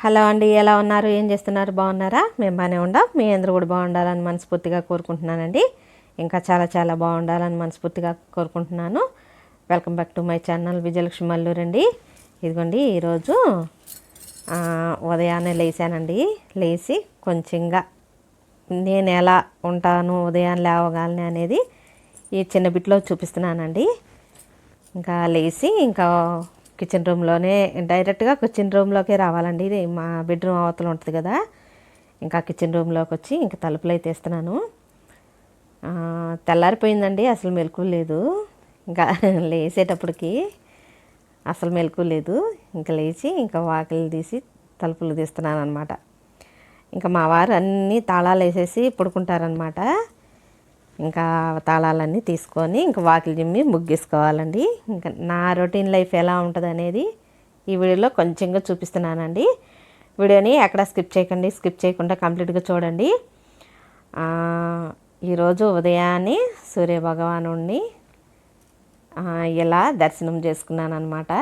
Hello అండి ఎలా ఉన్నారు? ఏం చేస్తున్నారు? బాగున్నారా? మేము బాగానే ఉండాం. మీ అందరూ కూడా బాగుండాలని మనస్ఫూర్తిగా కోరుకుంటున్నానండి. ఇంకా చాలా చాలా బాగుండాలని మనస్ఫూర్తిగా కోరుకుంటున్నాను. Welcome back to my channel Vijayalakshmi Malluru అండి. ఇదిగోండి ఈరోజు ఉదయాన్నే లేచానండి. లేచి కొంచెంగా నేను ఎలా ఉంటాను ఉదయాన్నే లేవగాలని అనేది ఈ చిన్న బిట్లో చూపిస్తున్నానండి. ఇంకా లేచి ఇంకా కిచెన్ రూమ్లోనే డైరెక్ట్గా కిచెన్ రూమ్లోకే రావాలండి. ఇది మా బెడ్రూమ్ అవతల ఉంటుంది కదా. ఇంకా కిచెన్ రూమ్లోకి వచ్చి ఇంకా తలుపులు అయితే ఇస్తున్నాను తెల్లారిపోయిందండి అసలు మెలకు లేదు. ఇంకా లేచేటప్పటికి అసలు మెలకు లేదు. ఇంకా లేచి ఇంకా వాకిలు తీసి తలుపులు తీస్తున్నాను అనమాట ఇంకా మా వారు అన్నీ తాళాలు వేసేసి పడుకుంటారనమాట ఇంకా తాళాలన్నీ తీసుకొని ఇంకా వాకిలి జిమ్మి ముగ్గేసుకోవాలండి. ఇంకా నా రొటీన్ లైఫ్ ఎలా ఉంటుంది అనేది ఈ వీడియోలో కొంచెంగా చూపిస్తున్నానండి. వీడియోని ఎక్కడ స్కిప్ చేయకండి స్కిప్ చేయకుండా కంప్లీట్గా చూడండి. ఈరోజు ఉదయాన్నే సూర్య ఇలా దర్శనం చేసుకున్నాను అనమాట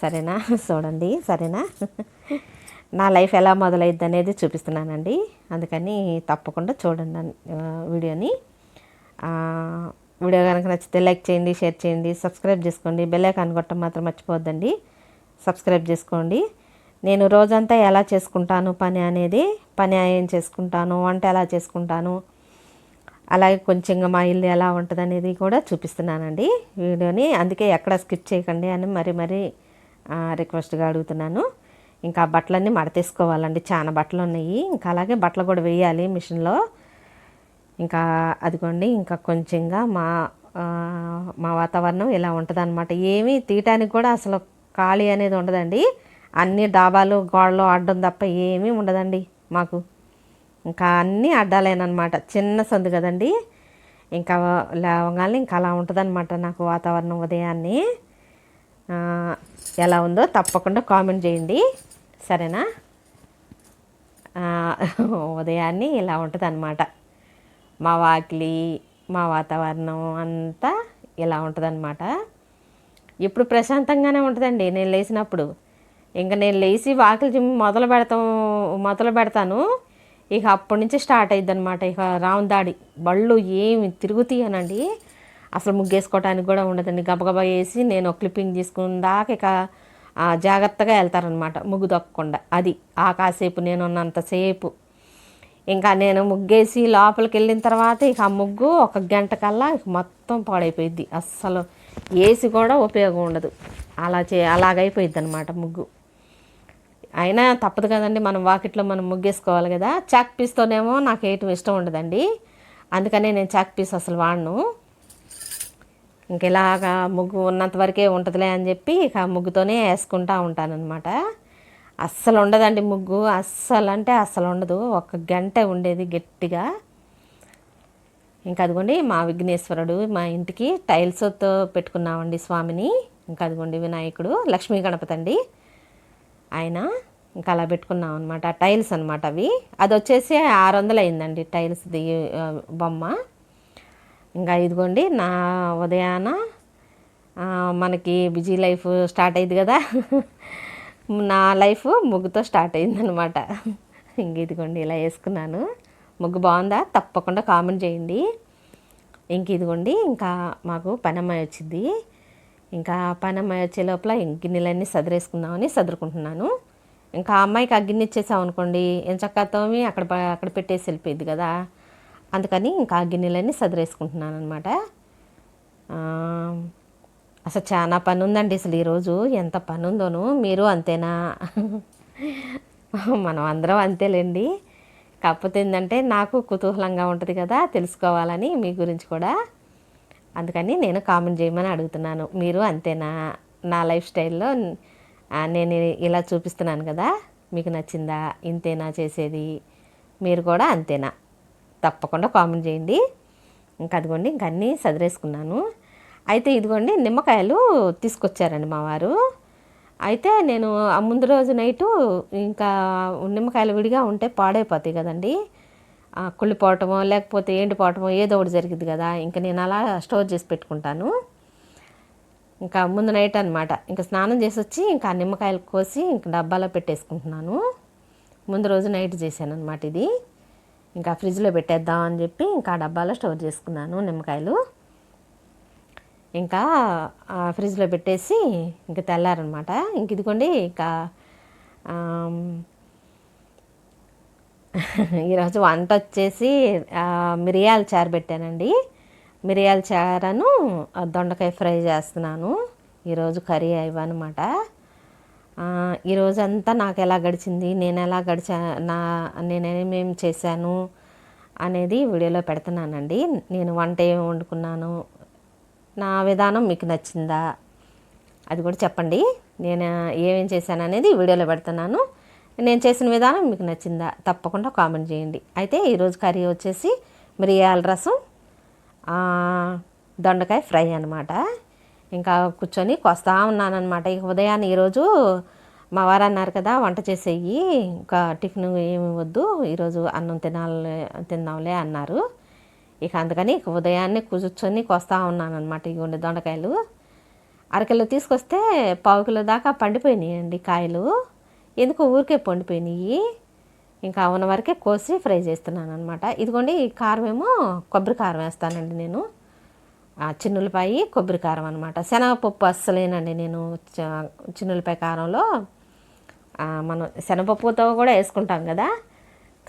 సరేనా? చూడండి సరేనా? నా లైఫ్ ఎలా మొదలైద్ది అనేది చూపిస్తున్నానండి. అందుకని తప్పకుండా చూడండి వీడియోని. వీడియో కనుక నచ్చితే లైక్ చేయండి షేర్ చేయండి సబ్స్క్రైబ్ చేసుకోండి. బెల్ ఐకాన్ కొట్టడం మాత్రం మర్చిపోద్దండి సబ్స్క్రైబ్ చేసుకోండి. నేను రోజంతా ఎలా చేసుకుంటాను పని అనేది పని ఏం చేసుకుంటాను వంట ఎలా చేసుకుంటాను అలాగే కొంచెం మా ఇల్లు ఎలా ఉంటుంది అనేది కూడా చూపిస్తున్నానండి వీడియోని. అందుకే ఎక్కడ స్కిప్ చేయకండి అని మరి మరీ రిక్వెస్ట్గా అడుగుతున్నాను. ఇంకా బట్టలన్నీ మడతేసుకోవాలండి. చాలా బట్టలు ఉన్నాయి. ఇంకా అలాగే బట్టలు కూడా వేయాలి మిషన్లో. ఇంకా అదిగోండి ఇంకా కొంచెంగా మా మా వాతావరణం ఇలా ఉంటుంది అనమాట ఏమీ తీయటానికి కూడా అసలు ఖాళీ అనేది ఉండదండి. అన్ని డాబాలు గోడలు అడ్డం తప్ప ఏమీ ఉండదండి మాకు. ఇంకా అన్నీ అడ్డాలేనమాట చిన్న సందు కదండి. ఇంకా లేవగానే ఇంకా అలా ఉంటుందన్నమాట నాకు వాతావరణం ఉదయాన్నే. ఎలా ఉందో తప్పకుండా కామెంట్ చేయండి. సరేనా? ఉదయాన్నే ఇలా ఉంటుంది అనమాట మా వాకిలి మా వాతావరణం అంతా ఇలా ఉంటుంది అనమాట ఇప్పుడు ప్రశాంతంగానే ఉంటుందండి నేను లేచినప్పుడు ఇంకా నేను లేచి వాకిలి జిమ్ మొదలు పెడతాం మొదలు పెడతాను. ఇక అప్పటి నుంచి స్టార్ట్ అయ్యిద్ది అనమాట ఇక రామ్ దాడి బళ్ళు ఏమి తిరుగుతాయనండి. అసలు ముగ్గేసుకోవడానికి కూడా ఉండదండి. గబగబా వేసి నేను క్లిప్పింగ్ తీసుకున్న దాకా ఇక జాగ్రత్తగా వెళ్తారనమాట ముగ్గు దొక్కకుండా అది ఆ కాసేపు నేను ఉన్నంతసేపు ఇంకా నేను ముగ్గేసి లోపలికి వెళ్ళిన తర్వాత ఇక ఆ ముగ్గు ఒక గంట కల్లా ఇక మొత్తం పాడైపోయింది అస్సలు ఏసీ కూడా ఉపయోగం ఉండదు. అలా చే అలాగైపోయిద్ది అనమాట ముగ్గు. అయినా తప్పదు కదండి మనం వాకిట్లో మనం ముగ్గేసుకోవాలి కదా. చాక్ పీస్తోనేమో నాకు వేయటం ఇష్టం ఉండదండి. అందుకనే నేను చాక్ పీస్ అసలు వాడను. ఇంకెలాగా ముగ్గు ఉన్నంత వరకే ఉంటుందిలే అని చెప్పి ఇక ముగ్గుతోనే వేసుకుంటా ఉంటానన్నమాట. అస్సలు ఉండదండి ముగ్గు. అస్సలు అంటే అస్సలు ఉండదు. ఒక గంట ఉండేది గట్టిగా. ఇంకా అదిగోండి మా విఘ్నేశ్వరుడు మా ఇంటికి టైల్స్తో పెట్టుకున్నామండి స్వామిని. ఇంకా అదిగోండి వినాయకుడు లక్ష్మీ గణపతి అండి. ఆయన ఇంకా అలా పెట్టుకున్నాం అనమాట టైల్స్ అనమాట అవి. అది వచ్చేసి ఆరు వందలు అయిందండి టైల్స్ది బొమ్మ. ఇంకా ఇదిగోండి నా ఉదయాన మనకి బిజీ లైఫ్ స్టార్ట్ అయింది కదా. నా లైఫ్ ముగ్గుతో స్టార్ట్ అయిందనమాట ఇంక ఇదిగోండి ఇలా వేసుకున్నాను. ముగ్గు బాగుందా? తప్పకుండా కామెంట్ చేయండి. ఇంక ఇదిగోండి ఇంకా మాకు పనమ్మాయి వచ్చింది. ఇంకా పనమ్మాయి వచ్చే లోపల గిన్నెలన్నీ సదిరేసుకుందామని సదురుకుంటున్నాను. ఇంకా అమ్మాయికి ఆ గిన్నె ఇచ్చేసాం అనుకోండి ఏం తోమి అక్కడ అక్కడ పెట్టేసి వెళ్ళిపోయింది కదా. అందుకని ఇంకా ఆ గిన్నెలన్నీ సదిరేసుకుంటున్నాను అనమాట అసలు చాలా పని ఉందండి అసలు ఈరోజు ఎంత పని ఉందోను మీరు అంతేనా? మనం అందరం అంతేలేండి. కాకపోతే ఏంటంటే నాకు కుతూహలంగా ఉంటుంది కదా తెలుసుకోవాలని మీ గురించి కూడా. అందుకని నేను కామెంట్ చేయమని అడుగుతున్నాను. మీరు అంతేనా? నా లైఫ్ స్టైల్లో నేను ఇలా చూపిస్తున్నాను కదా. మీకు నచ్చిందా? ఇంతేనా చేసేది? మీరు కూడా అంతేనా? తప్పకుండా కామెంట్ చేయండి. ఇంకా అదిగోండి ఇంక అన్నీ సదిరేసుకున్నాను. అయితే ఇదిగోండి నిమ్మకాయలు తీసుకొచ్చారండి మా వారు. అయితే నేను ఆ ముందు రోజు నైటు ఇంకా నిమ్మకాయలు విడిగా ఉంటే పాడైపోతాయి కదండి. కుళ్ళిపోవటమో లేకపోతే ఎండిపోవటమో ఏదో ఒకటి జరిగింది కదా. ఇంకా నేను అలా స్టోర్ చేసి పెట్టుకుంటాను. ఇంకా ముందు నైట్ అనమాట ఇంకా స్నానం చేసి వచ్చి ఇంకా నిమ్మకాయలు కోసి ఇంకా డబ్బాలో పెట్టేసుకుంటున్నాను. ముందు రోజు నైట్ చేశాను అనమాట ఇది. ఇంకా ఫ్రిడ్జ్లో పెట్టేద్దాం అని చెప్పి ఇంకా ఆ డబ్బాలో స్టోర్ చేసుకున్నాను నిమ్మకాయలు. ఇంకా ఆ ఫ్రిడ్జ్లో పెట్టేసి ఇంకా తెల్లారనమాట. ఇంక ఇదిగోండి ఇంకా ఈరోజు వంట వచ్చేసి మిరియాల చారు పెట్టానండి. మిరియాల చారను దొండకాయ ఫ్రై చేస్తున్నాను. ఈరోజు కర్రీ అయ్యనమాట ఈరోజంతా నాకు ఎలా గడిచింది నేను ఎలా గడిచా నా నేనేమేమి చేశాను అనేది వీడియోలో పెడుతున్నానండి. నేను వంట ఏమి వండుకున్నాను నా విధానం మీకు నచ్చిందా అది కూడా చెప్పండి. నేను ఏమేం చేశాను అనేది వీడియోలో పెడుతున్నాను. నేను చేసిన విధానం మీకు నచ్చిందా తప్పకుండా కామెంట్ చేయండి. అయితే ఈరోజు కర్రీ వచ్చేసి మిరియాల రసం దొండకాయ ఫ్రై అనమాట ఇంకా కూర్చొని కొస్తా ఉన్నానన్నమాట. ఇక ఉదయాన్నే ఈరోజు మా వారు అన్నారు కదా వంట చేసేయి ఇంకా టిఫిన్ ఏమి వద్దు ఈరోజు అన్నం తినాలి తిందాంలే అన్నారు. ఇక అందుకని ఇక ఉదయాన్నే కూర్చొని కొస్తా ఉన్నాను అనమాట ఇగోండి దొండకాయలు. అరకిలో తీసుకొస్తే పావు కిలో దాకా పండిపోయినాయండి కాయలు. ఎందుకు ఊరికే పండిపోయినాయి? ఇంకా ఉన్న వరకే కోసి ఫ్రై చేస్తున్నాను అనమాట ఇదిగోండి ఈ కారం ఏమో కొబ్బరి కారం వేస్తానండి నేను. చిన్నులపాయి కొబ్బరి కారం అనమాట శనగపప్పు అస్సలేనండి నేను చ- చిన్నులపాయ కారంలో మనం శనగపప్పుతో కూడా వేసుకుంటాం కదా.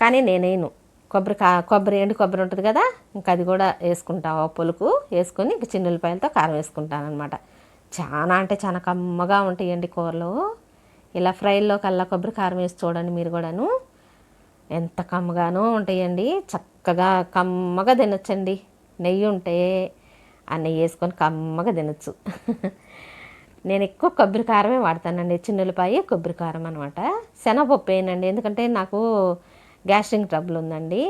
కానీ నేనేను. కొబ్బరి కా కొబ్బరి ఎండు కొబ్బరి ఉంటుంది కదా ఇంకా అది కూడా వేసుకుంటాం. ఆ పులుకు వేసుకొని ఇంక చిన్నులపాయలతో కారం వేసుకుంటాను అనమాట చాలా అంటే చాలా కమ్మగా ఉంటాయండి కూరలు. ఇలా ఫ్రైల్లో కల్లా కొబ్బరి కారం వేసి చూడండి మీరు కూడాను. ఎంత కమ్మగానో ఉంటాయండి. చక్కగా కమ్మగా తినొచ్చండి. నెయ్యి ఉంటే అన్నీ వేసుకొని కమ్మగా తినొచ్చు. నేను ఎక్కువ కొబ్బరి కారమే వాడతానండి చిన్నులపాయ కొబ్బరి కారం అనమాట శనగపప్పు వేయనండి ఎందుకంటే నాకు గ్యాస్ట్రిక్ ట్రబుల్ ఉందండి.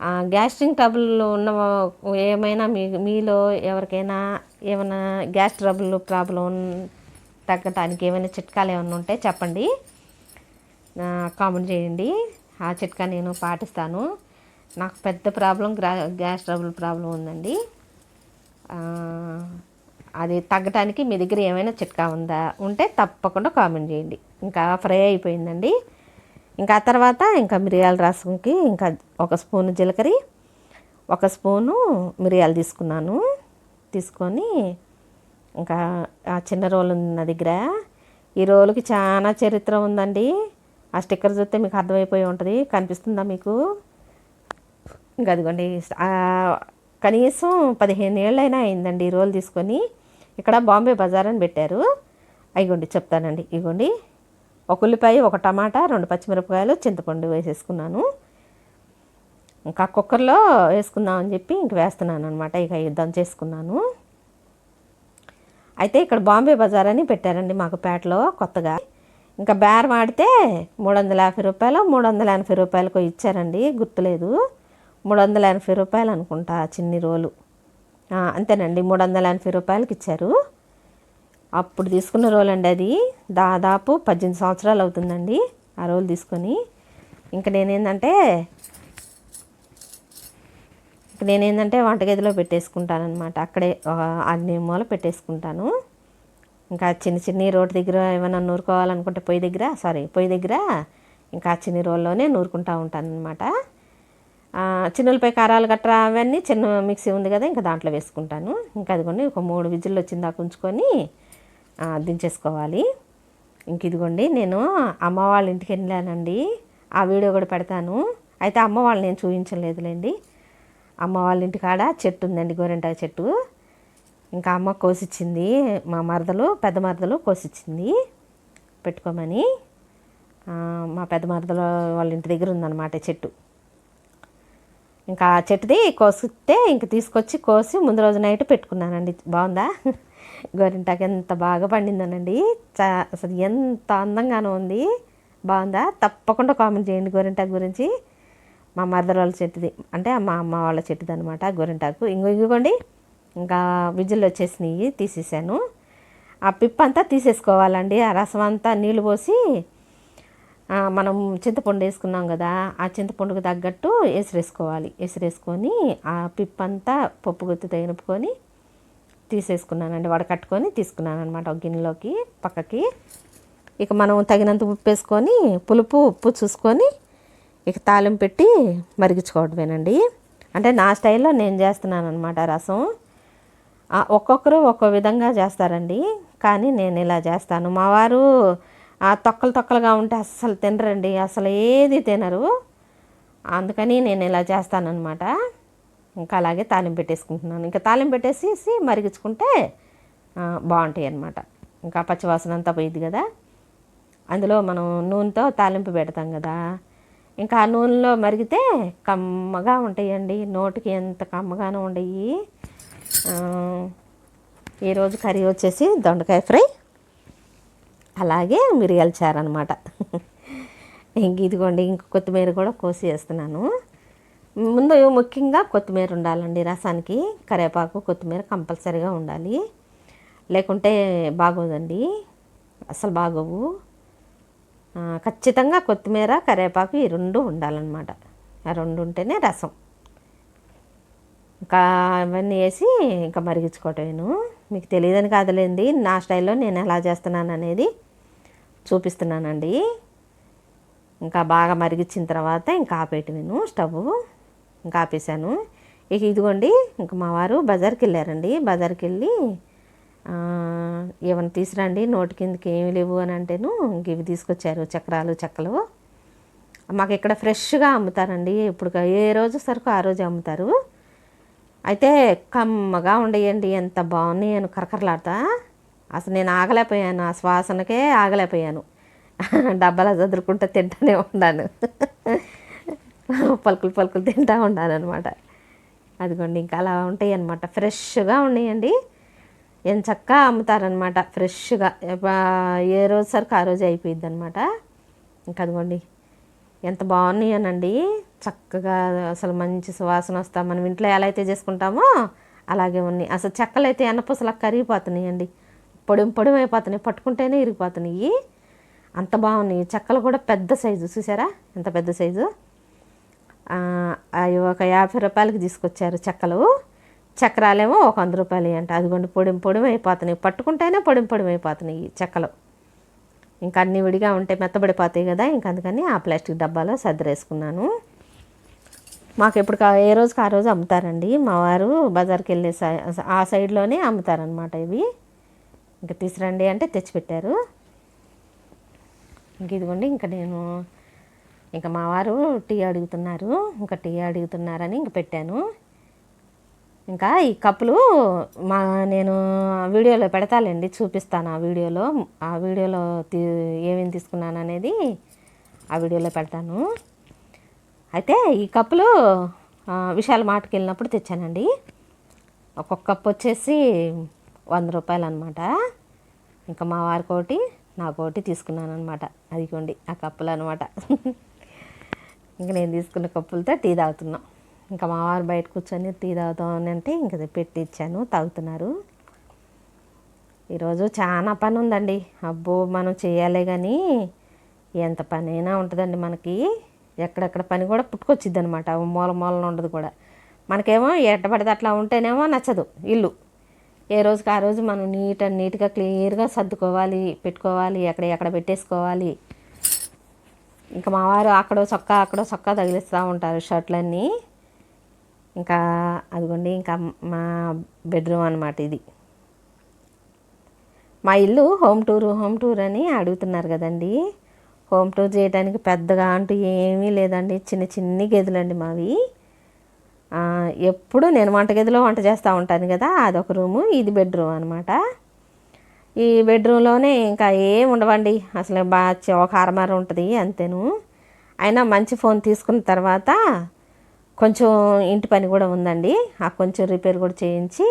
గ్యాస్ట్రింగ్ గ్యాస్ట్రిక్ ట్రబుల్ ఉన్న ఏమైనా మీ మీలో ఎవరికైనా ఏమైనా గ్యాస్ ట్రబుల్ ప్రాబ్లం తగ్గటానికి ఏమైనా చిట్కాలు ఏమైనా ఉంటే చెప్పండి. కామెంట్ చేయండి. ఆ చిట్కా నేను పాటిస్తాను. నాకు పెద్ద ప్రాబ్లం గ్రా గ్యాస్ ట్రబుల్ ప్రాబ్లం ఉందండి. అది తగ్గటానికి మీ దగ్గర ఏమైనా చిట్కా ఉందా? ఉంటే తప్పకుండా కామెంట్ చేయండి. ఇంకా ఫ్రై అయిపోయిందండి. ఇంకా ఆ తర్వాత ఇంకా మిరియాల రసంకి ఇంకా ఒక స్పూను జీలకర్ర ఒక స్పూను మిరియాలు తీసుకున్నాను. తీసుకొని ఇంకా ఆ చిన్న రోలు ఉంది నా దగ్గర. ఈ రోలుకి చాలా చరిత్ర ఉందండి. ఆ స్టిక్కర్ చూస్తే మీకు అర్థమైపోయి ఉంటుంది. కనిపిస్తుందా మీకు? ఇంకా అదిగోండి. కనీసం పదిహేను ఏళ్ళైనా అయిందండి ఈ రోల్ తీసుకొని. ఇక్కడ బాంబే బజార్ అని పెట్టారు. ఇగోండి చెప్తానండి. ఇగోండి. ఒక ఉల్లిపాయ ఒక టమాటా రెండు పచ్చిమిరపకాయలు చింతపండు వేసేసుకున్నాను. ఇంకా కుక్కర్లో వేసుకుందామని చెప్పి ఇంక వేస్తున్నాను అనమాట ఇక యుద్ధం చేసుకున్నాను. అయితే ఇక్కడ బాంబే బజార్ అని పెట్టారండి మాకు పేటలో కొత్తగా. ఇంకా బేరం ఆడితే మూడు వందల యాభై రూపాయలు మూడు వందల ఎనభై రూపాయలకు ఇచ్చారండి. గుర్తులేదు. మూడు వందల ఎనభై రూపాయలు అనుకుంటా చిన్ని రోలు. అంతేనండి మూడు వందల ఎనభై రూపాయలకి ఇచ్చారు. అప్పుడు తీసుకున్న రోల్ అండి అది. దాదాపు పద్దెనిమిది సంవత్సరాలు అవుతుందండి ఆ రోల్ తీసుకొని. ఇంకా నేనేందంటే ఇంకా నేనేందంటే వంటగదిలో పెట్టేసుకుంటానమాట అక్కడే అన్ని మూల పెట్టేసుకుంటాను. ఇంకా చిన్న చిన్ని రోడ్డు దగ్గర ఏమైనా నూరుకోవాలనుకుంటే పొయ్యి దగ్గర సారీ పొయ్యి దగ్గర ఇంకా చిన్ని రోల్లోనే నూరుకుంటా ఉంటాను అనమాట చిన్నులపై కారాలు గట్రా అవన్నీ చిన్న మిక్సీ ఉంది కదా ఇంకా దాంట్లో వేసుకుంటాను. ఇంకా అదిగోండి ఒక మూడు విజిల్లు వచ్చిందాక ఉంచుకొని దించేసుకోవాలి. ఇంక ఇదిగోండి నేను అమ్మ వాళ్ళ ఇంటికి వెళ్ళానండి. ఆ వీడియో కూడా పెడతాను. అయితే అమ్మ వాళ్ళు నేను చూపించలేదులేండి అమ్మ వాళ్ళ ఇంటి కాడ చెట్టు ఉందండి గోరెంటాకు చెట్టు. ఇంకా అమ్మ కోసిచ్చింది మా మరదలు పెద్ద మరదలు కోసిచ్చింది పెట్టుకోమని. మా పెద్ద మరదలు వాళ్ళ ఇంటి దగ్గర ఉందన్నమాట చెట్టు. ఇంకా చెట్టుది కోసితే ఇంక తీసుకొచ్చి కోసి ముందు రోజు నైట్ పెట్టుకున్నానండి. బాగుందా? గోరింటాకు ఎంత బాగా పండిందనండి. చా అసలు ఎంత అందంగానూ ఉంది. బాగుందా? తప్పకుండా కామెంట్ చేయండి గోరింటాకు గురించి. మా మరదల వాళ్ళ చెట్టుది. అంటే మా అమ్మ వాళ్ళ చెట్టుది అనమాట గోరింటాకు. ఇంకో ఇంకోండి ఇంకా విజిల్ వచ్చేసినాయి తీసేసాను ఆ పిప్ అంతా తీసేసుకోవాలండి. ఆ రసం అంతా నీళ్ళు పోసి మనం చింతపండు వేసుకున్నాం కదా ఆ చింతపండుకు తగ్గట్టు ఎసిరేసుకోవాలి. ఎసిరేసుకొని ఆ పిప్పంతా పప్పు గుత్తి తగినుకొని తీసేసుకున్నానండి. వడకట్టుకొని తీసుకున్నాను అనమాట ఒక గిన్నెలోకి పక్కకి. ఇక మనం తగినంత ఉప్పు వేసుకొని పులుపు ఉప్పు చూసుకొని ఇక తాలింపు పెట్టి మరిగించుకోవడమేనండి. అంటే నా స్టైల్లో నేను చేస్తున్నాను అనమాట రసం ఒక్కొక్కరు ఒక్కో విధంగా చేస్తారండి. కానీ నేను ఇలా చేస్తాను. మా వారు ఆ తొక్కలు తొక్కలుగా ఉంటే అస్సలు తినరండి అసలు ఏది తినరు. అందుకని నేను ఇలా చేస్తానన్నమాట. ఇంకా అలాగే తాలింపు పెట్టేసుకుంటున్నాను. ఇంకా తాలింపు పెట్టేసి మరిగించుకుంటే బాగుంటాయి అన్నమాట ఇంకా పచ్చివాసన అంతా పోయింది కదా. అందులో మనం నూనెతో తాలింపు పెడతాం కదా. ఇంకా ఆ నూనెలో మరిగితే కమ్మగా ఉంటాయండి. నోటికి ఎంత కమ్మగానో ఉండయి. ఈరోజు కర్రీ వచ్చేసి దొండకాయ ఫ్రై. అలాగే మిరియాల చారు అనమాట ఇంక ఇదిగోండి ఇంక కొత్తిమీర కూడా కోసి వేస్తున్నాను ముందు ముఖ్యంగా కొత్తిమీర ఉండాలండి రసానికి. కరివేపాకు కొత్తిమీర కంపల్సరీగా ఉండాలి. లేకుంటే బాగోదండి. అసలు బాగోవు. ఖచ్చితంగా కొత్తిమీర కరివేపాకు ఈ రెండు ఉండాలన్నమాట. ఆ రెండు ఉంటేనే రసం. ఇంకా అవన్నీ వేసి ఇంకా మరిగించుకోవటమేను. మీకు తెలియదని కాదులేండి నా స్టైల్లో నేను ఎలా చేస్తున్నాను అనేది చూపిస్తున్నానండి. ఇంకా బాగా మరిగించిన తర్వాత ఇంకా ఆపేయటమేను స్టవ్. ఇంకా ఆపేసాను ఇక ఇదిగోండి ఇంక మా వారు బజార్కి వెళ్ళారండి. బజార్కి వెళ్ళి ఏమైనా తీసురండి నోటి కిందకి ఏమి లేవు అని అంటేను ఇంక ఇవి తీసుకొచ్చారు చక్రాలు చెక్కలు. మాకు ఇక్కడ ఫ్రెష్గా అమ్ముతారండి. ఇప్పుడు ఏ రోజు సరుకు ఆ రోజు అమ్ముతారు. అయితే కమ్మగా ఉండేయండి ఎంత బాగున్నాయి అని కరకరలాడతా. అసలు నేను ఆగలేకపోయాను ఆ శ్వాసనకే ఆగలేకపోయాను. డబ్బాలు చదురుకుంటూ తింటానే ఉన్నాను. పలుకులు పలుకులు తింటూ ఉన్నాను అనమాట అదిగోండి ఇంకా అలా ఉంటాయి అనమాట ఫ్రెష్గా ఉన్నాయండి. ఎంత చక్కగా అమ్ముతారనమాట ఫ్రెష్గా. ఏ రోజు సరికి ఆ రోజు అయిపోయింది అనమాట ఇంకా అదిగోండి ఎంత బాగున్నాయనండి. చక్కగా అసలు మంచి సువాసన వస్తా. మనం ఇంట్లో ఎలా అయితే చేసుకుంటామో అలాగే ఉన్నాయి. అసలు చెక్కలు అయితే ఎన్నపూసలా కరిగిపోతున్నాయండి. పొడిం పొడిమైపోతున్నాయి పట్టుకుంటేనే ఇరిగిపోతున్నాయి. అంత బాగున్నాయి. చెక్కలు కూడా పెద్ద సైజు. చూసారా? ఎంత పెద్ద సైజు? అవి ఒక యాభై రూపాయలకి తీసుకొచ్చారు చెక్కలు. చక్రాలేమో ఒక వంద రూపాయలు అంట. అదిగోండి పొడిం పొడిం అయిపోతున్నాయి. పట్టుకుంటేనే పొడిం పొడిం అయిపోతున్నాయి ఈ చెక్కలు. ఇంకా అన్ని విడిగా ఉంటే మెత్తబడిపోతాయి కదా. ఇంక అందుకని ఆ ప్లాస్టిక్ డబ్బాలో సర్దిరేసుకున్నాను. మాకు ఎప్పుడు కా- ఏ రోజుకి ఆ రోజు అమ్ముతారండి? మా వారు బజార్కి వెళ్ళే సై- ఆ సైడ్లోనే అమ్ముతారనమాట ఇవి. ఇంకా తీసురండి అంటే తెచ్చిపెట్టారు. ఇంక ఇదిగోండి ఇంకా నేను ఇంకా మా వారు టీ అడుగుతున్నారు ఇంకా టీ అడుగుతున్నారని ఇంక పెట్టాను. ఇంకా ఈ కప్పులు మా నేను వీడియోలో పెడతాలేండి చూపిస్తాను ఆ వీడియోలో. ఆ వీడియోలో తీ ఏమేమి తీసుకున్నాను అనేది ఆ వీడియోలో పెడతాను. అయితే ఈ కప్పులు ఆ, విశాల వెళ్ళినప్పుడు తెచ్చానండి. ఒక్కొక్క కప్పు వచ్చేసి వంద రూపాయలు అనమాట ఇంకా మా వారికి ఒకటి నాకు ఒకటి తీసుకున్నాను అనమాట అదిగోండి ఆ కప్పులు అనమాట ఇంకా నేను తీసుకున్న కప్పులతో టీ తాగుతున్నాం. ఇంకా మా వారు బయట కూర్చొని టీ తాగుతాం అని అంటే ఇంకా పెట్టి ఇచ్చాను తాగుతున్నారు. ఈరోజు చాలా పని ఉందండి అబ్బో మనం చేయాలి కానీ ఎంత పనైనా ఉంటుందండి మనకి. ఎక్కడెక్కడ పని కూడా పుట్టుకొచ్చిద్ది అనమాట మూల మూలన ఉండదు కూడా. మనకేమో ఎట్టబడితే అట్లా ఉంటేనేమో నచ్చదు ఇల్లు. ఏ రోజుకి ఆ రోజు మనం నీట్ అండ్ నీట్గా క్లియర్గా సర్దుకోవాలి పెట్టుకోవాలి ఎక్కడ ఎక్కడ పెట్టేసుకోవాలి. ఇంకా మా వారు అక్కడో చొక్కా అక్కడో చొక్కా తగిలిస్తూ ఉంటారు షర్ట్లన్నీ. ఇంకా అదిగోండి ఇంకా మా బెడ్రూమ్ అనమాట ఇది. మా ఇల్లు హోమ్ టూర్ హోమ్ టూర్ అని అడుగుతున్నారు కదండి. హోమ్ టూర్ చేయడానికి పెద్దగా అంటూ ఏమీ లేదండి చిన్న చిన్ని గదులండి మావి. ఎప్పుడు నేను వంటగదిలో వంట చేస్తూ ఉంటాను కదా అదొక రూము ఇది బెడ్రూమ్ అనమాట ఈ బెడ్రూమ్లోనే ఇంకా ఏం ఉండవండి అసలు బాగా ఒక అరమర ఉంటుంది అంతేను. అయినా మంచి ఫోన్ తీసుకున్న తర్వాత కొంచెం ఇంటి పని కూడా ఉందండి ఆ కొంచెం రిపేర్ కూడా చేయించి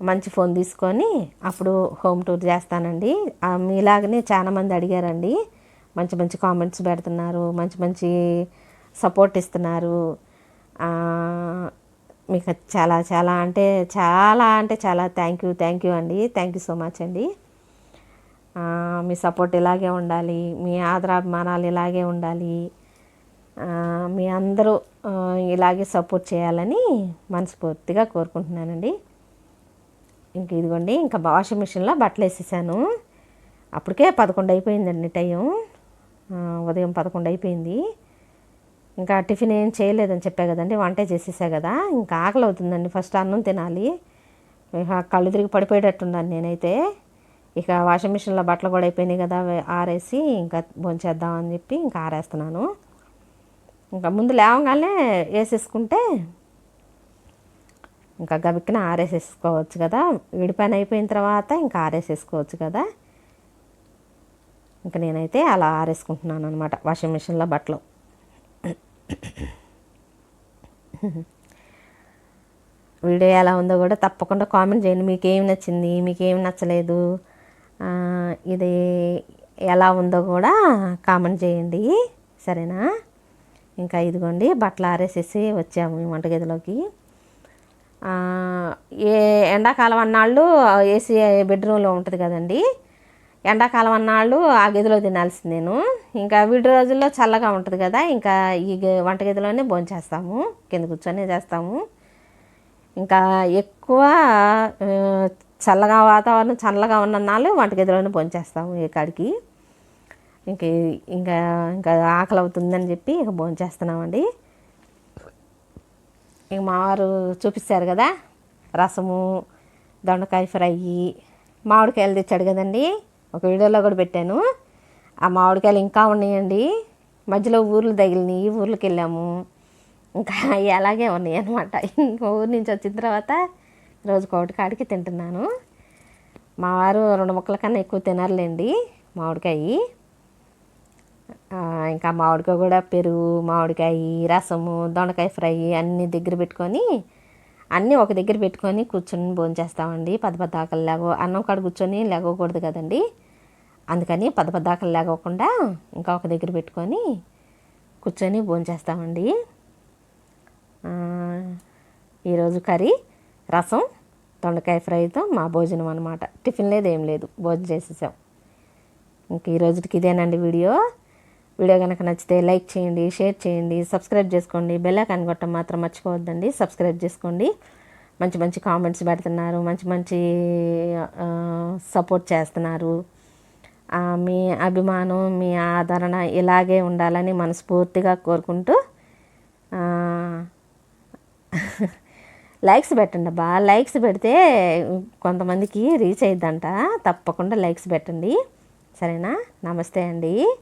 మంచి ఫోన్ తీసుకొని అప్పుడు హోమ్ టూర్ చేస్తానండి. మీలాగనే చాలామంది అడిగారండి మంచి మంచి కామెంట్స్ పెడుతున్నారు మంచి మంచి సపోర్ట్ ఇస్తున్నారు. మీకు చాలా చాలా అంటే చాలా అంటే చాలా థ్యాంక్ యూ థ్యాంక్ యూ అండి. థ్యాంక్ యూ సో మచ్ అండి. మీ సపోర్ట్ ఇలాగే ఉండాలి. మీ ఆదరాభిమానాలు ఇలాగే ఉండాలి. మీ అందరూ ఇలాగే సపోర్ట్ చేయాలని మనస్ఫూర్తిగా కోరుకుంటున్నానండి. ఇంక ఇదిగోండి ఇంకా వాషింగ్ మిషన్లో బట్టలు వేసేసాను. అప్పటికే పదకొండు అయిపోయిందండి టైం. ఉదయం పదకొండు అయిపోయింది. ఇంకా టిఫిన్ ఏం చేయలేదని చెప్పా కదండి వంటే చేసేసా కదా ఇంకా ఆకలి అవుతుందండి ఫస్ట్ అన్నం తినాలి. ఇక కళ్ళు తిరిగి పడిపోయేటట్టున్నాను నేనైతే. ఇక వాషింగ్ మిషన్లో బట్టలు కూడా అయిపోయినాయి కదా ఆరేసి ఇంకా భోంచేద్దామని చెప్పి ఇంకా ఆరేస్తున్నాను. ఇంకా ముందు లేవగానే వేసేసుకుంటే ఇంకా గబిక్కిన ఆరేసేసుకోవచ్చు కదా విడిపైన అయిపోయిన తర్వాత ఇంకా ఆరేసేసుకోవచ్చు కదా. ఇంకా నేనైతే అలా ఆరేసుకుంటున్నాను అనమాట వాషింగ్ మిషన్లో బట్టలు. వీడియో ఎలా ఉందో కూడా తప్పకుండా కామెంట్ చేయండి. మీకు ఏమి నచ్చింది? మీకు ఏమి నచ్చలేదు ఇది ఎలా ఉందో కూడా కామెంట్ చేయండి. సరేనా? ఇంకా ఇదిగోండి బట్టలు ఆరేసేసి వచ్చాము ఈ వంటగదిలోకి. ఏ ఎండాకాలం అన్నాళ్ళు ఏసీ బెడ్రూమ్లో ఉంటుంది కదండీ. ఎండాకాలం అన్నాళ్ళు ఆ గదిలో తినాల్సింది నేను. ఇంకా వీడి రోజుల్లో చల్లగా ఉంటుంది కదా ఇంకా ఈ గ- వంటగదిలోనే భోంచేస్తాము కింద కూర్చొని చేస్తాము. ఇంకా ఎక్కువ చల్లగా వాతావరణం చల్లగా ఉన్న నాళ్ళు వంటగదిలోనే భోంచేస్తాము ఈ కాడికి. ఇంక ఇంకా ఇంకా ఆకలి అవుతుందని చెప్పి ఇక భోంచేస్తున్నామండి. ఇంక మా వారు చూపిస్తారు కదా రసము దొండకాయ ఫ్రై మామిడికాయలు తెచ్చాడు కదండి. ఒక వీడియోలో కూడా పెట్టాను. ఆ మామిడికాయలు ఇంకా ఉన్నాయండి. మధ్యలో ఊర్లు తగిలినాయి. ఊర్లకు వెళ్ళాము. ఇంకా అవి అలాగే ఉన్నాయి అనమాట ఇంకో ఊరి నుంచి వచ్చిన తర్వాత రోజు ఒకటి కాడికి తింటున్నాను. మా వారు రెండు ముక్కల కన్నా ఎక్కువ తినరులేండి మామిడికాయ. ఇంకా మామిడికాయ కూడా పెరుగు మామిడికాయ రసము దొండకాయ ఫ్రై అన్నీ దగ్గర పెట్టుకొని అన్నీ ఒక దగ్గర పెట్టుకొని కూర్చొని భోంచేస్తామండి. పది ఆకలి లేగో అన్నం కాడ కూర్చొని లేగకూడదు కదండి. అందుకని పద పద్దాకలు లేకోకుండా ఇంకా ఒక దగ్గర పెట్టుకొని కూర్చొని భోంచేస్తామండి. ఈరోజు కర్రీ రసం దొండకాయ ఫ్రైతో మా భోజనం అనమాట టిఫిన్ లేదు ఏం లేదు భోజనం చేసేసాం. ఇంక ఈ రోజుకి ఇదేనండి వీడియో. వీడియో కనుక నచ్చితే లైక్ చేయండి షేర్ చేయండి సబ్స్క్రైబ్ చేసుకోండి. బెల్ ఐకాన్ కొట్టడం మాత్రం మర్చిపోవద్దండి సబ్స్క్రైబ్ చేసుకోండి. మంచి మంచి కామెంట్స్ పెడుతున్నారు మంచి మంచి సపోర్ట్ చేస్తున్నారు. మీ అభిమానం మీ ఆదరణ ఇలాగే ఉండాలని మనస్ఫూర్తిగా కోరుకుంటూ లైక్స్ పెట్టండి అబ్బా. లైక్స్ పెడితే కొంతమందికి రీచ్ అయ్యిద్దంట తప్పకుండా లైక్స్ పెట్టండి. సరేనా? నమస్తే అండి.